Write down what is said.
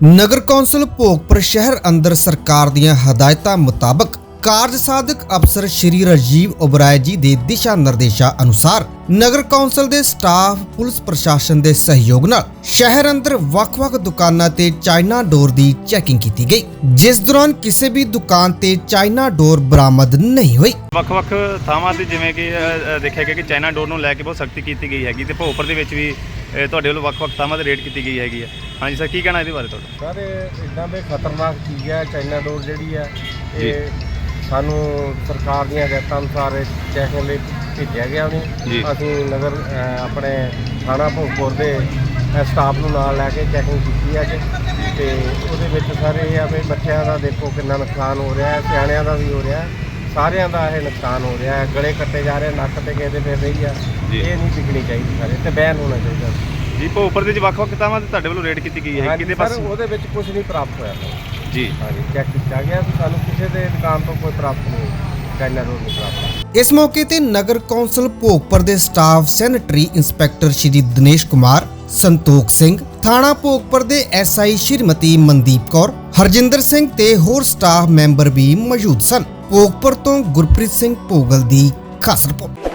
ਨਗਰ council Bhogpur ਸ਼ਹਿਰ ਅੰਦਰ ਸਰਕਾਰ ਦੀਆਂ ਹਦਾਇਤਾਂ ਮੁਤਾਬਕ ਕਾਰਜ ਸਾਧਕ ਅਫਸਰ ਸ਼੍ਰੀ ਰਾਜੀਵ ਓਬਰਾਏ ਜੀ ਦੇ ਦਿਸ਼ਾ ਨਿਰਦੇਸ਼ਾਂ ਅਨੁਸਾਰ ਨਗਰ ਕੌਂਸਲ ਦੇ ਸਟਾਫ ਪੁਲਿਸ ਪ੍ਰਸ਼ਾਸਨ ਦੇ ਸਹਿਯੋਗ ਨਾਲ ਸ਼ਹਿਰ ਅੰਦਰ ਵੱਖ-ਵੱਖ ਦੁਕਾਨਾਂ ਤੇ ਚਾਈਨਾ ਡੋਰ ਦੀ ਚੈਕਿੰਗ ਕੀਤੀ ਗਈ। ਜਿਸ ਦੌਰਾਨ ਕਿਸੇ ਵੀ ਦੁਕਾਨ ਤੇ ਚਾਈਨਾ ਡੋਰ ਬਰਾਮਦ ਨਹੀਂ ਹੋਈ। ਵੱਖ-ਵੱਖ ਥਾਵਾਂ ਤੇ ਜਿਵੇਂ ਕਿ ਅ, ਅ, ਦੇਖਿਆ ਗਿਆ ਕਿ ਚਾਈਨਾ ਡੋਰ ਨੂੰ ਲੈ ਕੇ ਬਹੁਤ ਸਖਤੀ ਕੀਤੀ ਗਈ ਹੈਗੀ ਤੇ ਭੋਪਰ ਦੇ ਵਿੱਚ ਵੀ ਅ, ਤੁਹਾਡੇ ਵੱਲੋਂ ਵੱਖ-ਵੱਖ ਥਾਵਾਂ ਤੇ ਰੇਡ ਕੀਤੀ ਗਈ ਹੈਗੀ ਹੈ। ਹਾਂਜੀ ਸਰ ਕੀ ਕਹਿਣਾ ਇਹਦੇ ਬਾਰੇ ਤੁਹਾਡਾ? ਸਰ ਇਦਾਂ ਦੇ ਖਤਰਨਾਕ ਚੀਜ਼ ਹੈ ਚਾਈਨਾ ਡੋਰ ਜਿਹੜੀ ਹੈ ਇਹ ਸਾਨੂੰ ਸਰਕਾਰ ਦੀਆਂ ਹਦਾਇਤਾਂ ਅਨੁਸਾਰ ਚੈਕਿੰਗ ਲਈ ਭੇਜਿਆ ਗਿਆ ਜੀ। ਉਹਨੇ ਅਸੀਂ ਨਗਰ ਅਹ, ਆਪਣੇ ਥਾਣਾ ਭੋਗਪੁਰ ਦੇ ਸਟਾਫ ਨੂੰ ਨਾਲ ਲੈ ਕੇ ਚੈਕਿੰਗ ਕੀਤੀ ਹੈ ਅੱਜ ਤੇ ਉਹਦੇ ਵਿੱਚ ਸਾਰੇ ਇਹ ਆ ਵੀ ਬੱਚਿਆਂ ਦਾ ਦੇਖੋ ਕਿੰਨਾ ਨੁਕਸਾਨ ਹੋ ਰਿਹਾ ਹੈ ਸਿਆਣਿਆਂ ਦਾ ਵੀ ਹੋ ਰਿਹਾ ਹੈ ਸਾਰਿਆਂ ਦਾ ਇਹ ਨੁਕਸਾਨ ਹੋ ਰਿਹਾ ਹੈ ਗਲੇ ਕੱਟੇ ਜਾ ਰਹੇ ਨੱਕ ਤੇ ਕਿਸੇ ਦੇ ਫਿਰ ਰਹੀ ਆ ਜੀ। ਇਹ ਨਹੀਂ ਵਿਕਣੀ ਚਾਹੀਦੀ ਸਾਰੇ ਤੇ ਬੈਨ ਹੋਣਾ ਚਾਹੀਦਾ ਜੀ ਭੋਪਰ ਦੇ ਵਿੱਚ ਵੱਖ-ਵੱਖ ਥਾਵਾਂ ਤੇ ਤੁਹਾਡੇ ਵੱਲੋਂ ਰੇਡ ਕੀਤੀ ਗਈ ਹੈ ਹਾਂਜੀ ਸਰ ਪਾਸੇ ਉਹਦੇ ਵਿੱਚ ਕੁਝ ਨਹੀਂ ਪ੍ਰਾਪਤ ਹੋਇਆ। ਜੀ। ਹਾਂਜੀ ਚੈੱਕ ਕੀਤਾ ਗਿਆ ਵੀ ਸਾਨੂੰ ਕਿਸੇ ਦੇ ਦੁਕਾਨ ਤੋਂ ਕੋਈ ਪ੍ਰਾਪਤ ਨਹੀਂ ਹੋਈ ਚਾਈਨਾ ਰੋਡ ਨਹੀਂ ਪ੍ਰਾਪਤ ਇਸ ਮੌਕੇ ਤੇ ਨਗਰ ਕੌਂਸਲ ਭੋਗਪੁਰ ਦੇ staff sanitary inspector Shri Dinesh Kumar Santokh Singh ਥਾਣਾ ਭੋਗਪੁਰ ਦੇ ਐਸਆਈ ਸ਼੍ਰੀਮਤੀ ਮਨਦੀਪ ਕੌਰ ਹਰਜਿੰਦਰ ਸਿੰਘ ਤੇ ਹੋਰ ਸਟਾਫ ਮੈਂਬਰ ਵੀ ਮੌਜੂਦ ਸਨ। ਭੋਗਪੁਰ ਤੋਂ ਗੁਰਪ੍ਰੀਤ ਸਿੰਘ ਭੋਗਲ ਦੀ ਖਾਸ ਰਿਪੋਰਟ।